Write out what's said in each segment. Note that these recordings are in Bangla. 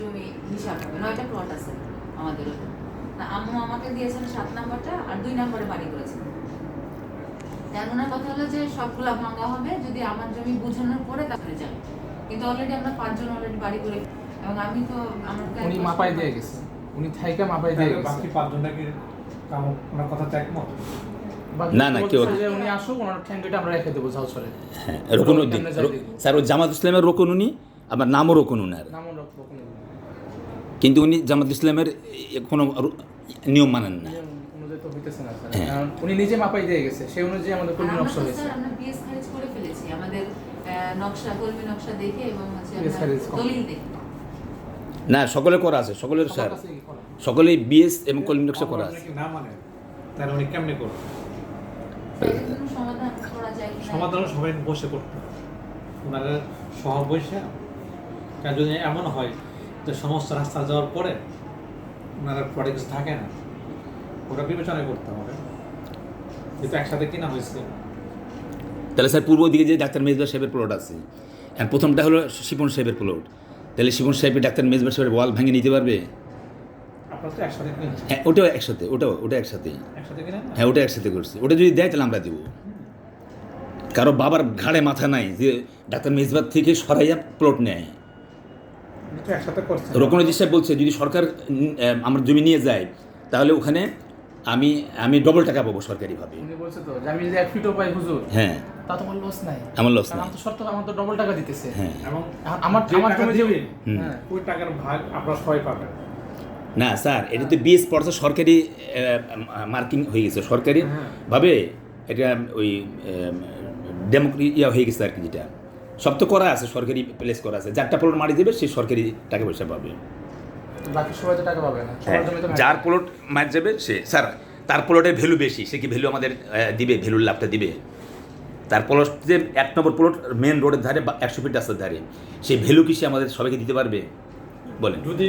জমি হিসাব হবে নয়টা প্লট আছে আমাদের আম্মু আমাকে দিয়েছেন সাত নাম্বারটা আর দুই নাম্বারে বাড়ি করেছেন তার ওনার কথা হলো যে সবগুলা ভাঙা হবে যদি আমার জমি বুঝানোর পরে তারপরে যাবে। কিন্তু অলরেডি আমরা পাঁচজন অলরেডি বাড়ি করে এবং আমি তো আমার উনি মাপাই দিয়ে গেছে। উনি থাইকা মাপাই দিয়ে গেছে। বাকি পাঁচজনটা কি ওনার কথাতে একমত না, না, কেউ- উনি আসুক ওনার ঠ্যাঙ্গিটা আমরা রেখে দেবো হ্যাঁ রকুন? স্যার ওই জামাত ইসলামের রকুন উনি আমার নামও রকুন উনার। নামও রাখব কোনো কিন্তু উনি জামাত ইসলামের কোনো নিয়ম মানেন না। নিয়ম অনুযায়ী তো হইতেছে না স্যার। হ্যাঁ। উনি নিজে মাপাই দিয়ে গেছে সেই অনুযায়ী আমাদের কর্মী নকশা হয়েছে। আমাদের দেখে এবং। দলিল দেখে। না সকলের করা আছে সকলের স্যার। সকলেই বিএস এবং কলিম নকশা করা আছে। না মানে? উনি কেমনে করবেন সমাধান সবাই বসে করতে ওনারা সহ বসে যদি এমন হয় যে সমস্ত রাস্তা যাওয়ার পরে ওনারা পরে কিছু থাকে না। ওটা বিবেচনা করতে হবে। যেহেতু একসাথে কিনা হয়েছে। তাহলে স্যার পূর্ব দিকে যে ডাক্তার মেজবা সাহেবের প্লট আছে আর প্রথমটা হলো শিপন সাহেবের প্লট তাহলে শিপন সাহেবের ডাক্তার মেজবা সাহেবের ওয়াল ভেঙে নিতে পারবে? তো হ্যাঁ ওটাও একসাথে ওটাও ওটা একসাথেই। হ্যাঁ ওটা একসাথে করছি। ওটা যদি দেয় তাহলে আমরা দেবো। কারও বাবার ঘাড়ে মাথা নাই যে ডাক্তার মেজবাদ থেকে সরাইয়া প্লট নেয়। তো একসাথে রকনুদ্দিন সাহেব বলছে যদি সরকার আমার জমি নিয়ে যায় তাহলে ওখানে আমি আমি ডবল টাকা পাবো সরকারিভাবে। উনি বলছে তো আমি যদি এক ফিটও পাই হুজুর হ্যাঁ। তা তোমার লস নাই। আমার লস নাই। আমার তো শর্ত আমার তো ডবল টাকা দিতেছে। হ্যাঁ। এবং আমার আমার টাকা জমি যে। হ্যাঁ ওই টাকার ভাগ আপনারা সবাই পাবেন। না স্যার এটা তো বিএস পড়ছে সরকারি মার্কিং হয়ে গেছে। সরকারি ভাবে এটা ওই ডেমোক্রি ইয়া হয়ে গেছে আর কি যেটা। সব তো করা আছে সরকারি প্লেস করা আছে। যারটা প্লট মারি দেবে সে সরকারি টাকা পয়সা পাবে। বাকি সবাই তো টাকা পাবে না। হ্যাঁ, যার প্লট মার যাবে সে স্যার তার প্লটের ভ্যালু বেশি সে কি ভ্যালু আমাদের দিবে ভ্যালুর লাভটা দিবে? তার প্লট যে এক নম্বর প্লট মেন রোডের ধারে বা একশো ফিট রাস্তার ধারে সেই ভ্যালু কি সে আমাদের সবাইকে দিতে পারবে? বলেন। যদি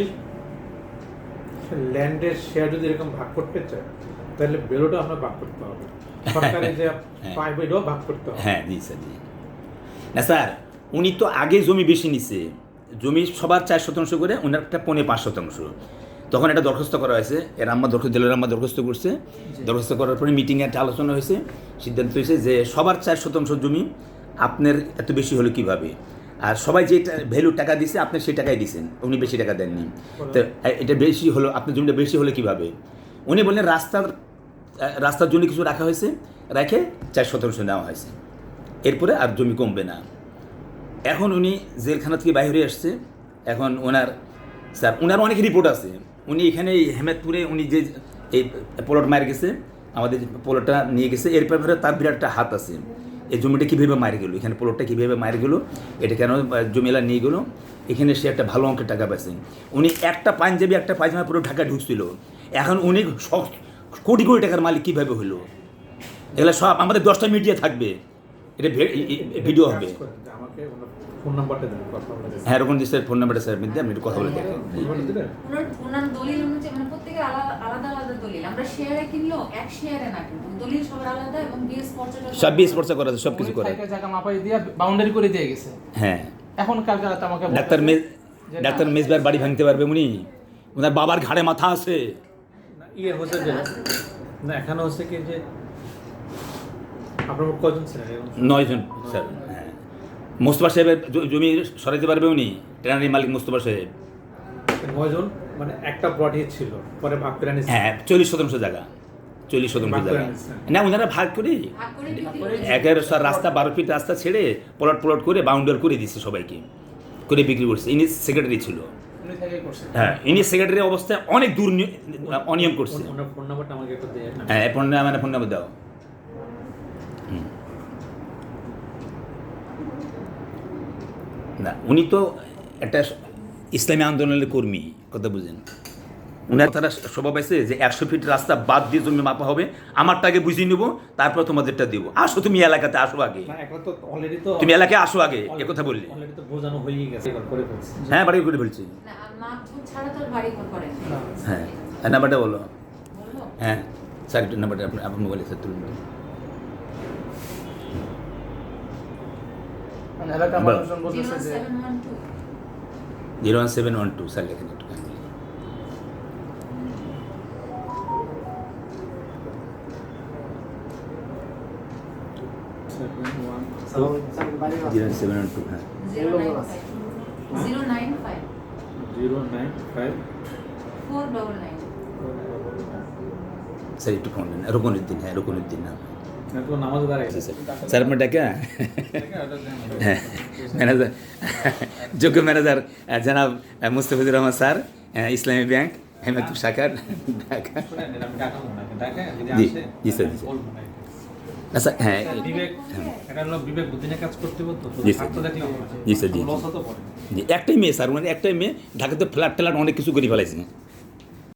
ল্যান্ডের শেয়ার যদি এরকম ভাগ করতে চায় তাহলে বেরোটা আপনার ভাগ করতে হবে। সরকারি যে পাইব এটাও ভাগ করতে হবে। হ্যাঁ জি স্যার জি। না স্যার উনি তো আগে জমি বেশি নিছে। জমি সবার চার শতাংশ করে ওনার একটা পৌনে পাঁচ শতাংশ। তখন এটা দরখাস্ত করা হয়েছে। এর আম্মা দরখাস্ত দিলের আম্মা দরখাস্ত করছে। দরখাস্ত করার পরে মিটিংয়ে একটা আলোচনা হয়েছে। সিদ্ধান্ত হয়েছে যে সবার চার শতাংশ জমি আপনার এত বেশি হলো কীভাবে? আর সবাই যে ভ্যালু টাকা দিছে আপনি সেই টাকাই দিছেন। উনি বেশি টাকা দেননি। তো এটা বেশি হলো আপনার জমিটা বেশি হলো কীভাবে? উনি বললেন রাস্তার রাস্তার জন্য কিছু রাখা হয়েছে। রেখে চার শতাংশ নেওয়া হয়েছে। এরপরে আর জমি কমবে না। এখন উনি জেলখানা থেকে বাইরে আসছে এখন ওনার, স্যার ওনার অনেক রিপোর্ট আছে। উনি এখানে এই হেমেদপুরে উনি যে, এই প্লট মার গেছে, আমাদের প্লটটা নিয়ে গেছে এর ব্যাপারে তার বিরাট একটা হাত আছে। এই জমিটা কীভাবে মার গেলো? এখানে প্লটটা কীভাবে মার গেলো? এটা কেন জমিলা নিয়ে গেলো? এখানে সে একটা ভালো অঙ্কের টাকা পাইছে। উনি একটা পাঞ্জাবি, একটা পায়জামা পুরো ঢাকা ঢুকছিল। এখন উনি কোটি কোটি টাকার মালিক কীভাবে হলো এগুলো সব আমাদের দশটা মিডিয়া থাকবে। এটা ভিডিও হবে। হ্যাঁ এরকম যে স্যার ফোন নাম্বারটা স্যার আপনি আপনি একটু কথা বলে দেখেন। ওনার ওনার দলিল অনুযায়ী মানে প্রত্যেকের আলাদা আলাদা আলাদা দলিল। আমরা শেয়ারে কিনলেও এক শেয়ারে না কিন্তু দলিল সবার আলাদা এবং বিএস পর্যটন সব বিএস পর্চা করা আছে সব কিছু করা থাইকা জায়গা মাপাই দিয়ে বাউন্ডারি করে দিয়ে গেছে। হ্যাঁ। এখন কালকে রাতে আমাকে ডাক্তার মেজ ডাক্তার মেজবার বাড়ি ভাঙতে পারবে উনি। ওনার বাবার ঘাড়ে মাথা আছে। ইয়ে হচ্ছে যে না এখানে হচ্ছে কি যে আপনার মোট কজন ছিলেন এরকম? নয়জন স্যার হ্যাঁ। মোস্তফা সাহেবের জমি সরাইতে পারবে উনি? ট্রেনারি মালিক মোস্তফা সাহেব। নয়জন? মানে একটা প্লটই ছিল পরে ভাগ করে হ্যাঁ চল্লিশ শতাংশ জায়গা। চল্লিশ শতাংশ জায়গা। না ওনারা ভাগ করে ভাগ করে একের রাস্তা বারো ফিট রাস্তা ছেড়ে প্লট প্লট করে বাউন্ডার করে দিচ্ছে সবাইকে। করে বিক্রি করছে। ইনি সেক্রেটারি ছিল। উনি থেকেই করছে। হ্যাঁ ইনি সেক্রেটারি অবস্থায় অনেক দূর অনিয়ম করছে। ফোন নাম্বারটা আমাকে একটু দিয়ে না হ্যাঁ ফোন নাম্বার ফোন নাম্বার দাও। না উনি তো একটা ইসলামী আন্দোলনের কর্মী কথা বুঝেন। উনার তারা স্বভাব আছে যে একশো ফিট রাস্তা বাদ দিয়ে জমি মাপা হবে আমারটাকে বুঝিয়ে নেব তারপর তোমাদেরটা দিব। আসো তুমি এলাকাতে আসো আগে। না একটা তো অলরেডি তো তুমি এলাকায় আসো আগে এ কথা বললে। অলরেডি তো বোঝানো হয়েই গেছে এবার করে ফেলছে। হ্যাঁ বাড়ি করে না। হ্যাঁ হ্যাঁ নাম্বারটা বলো। হ্যাঁ একটু নাম্বারটা আপনার আপনার মোবাইলে স্যার তুলুন মানে এলাকার বলো। মানুষজন zero one two zero one seven one two sir লেখেন একটু জিরো সেভেন ওয়ান টু হ্যাঁ। Zero nine five. Zero nine five. Four double nine. Sir একটু ফোন দেন রুকনুদ্দিন হ্যাঁ রুকনুদ্দিন নাম স্যার আপনার ডাকা ম্যানেজার যোগ্য ম্যানেজার জনাব মুস্তাফিজুর রহমান স্যার ইসলামী ব্যাংক হেমায়তুর শাখার ঢাকা জি, স্যার, স্যার। আচ্ছা হ্যাঁ স্যার। একটাই মেয়ে স্যার ওনার একটাই মেয়ে ঢাকাতে ফ্ল্যাট ট্যাট অনেক কিছু করে ফেলাইছে।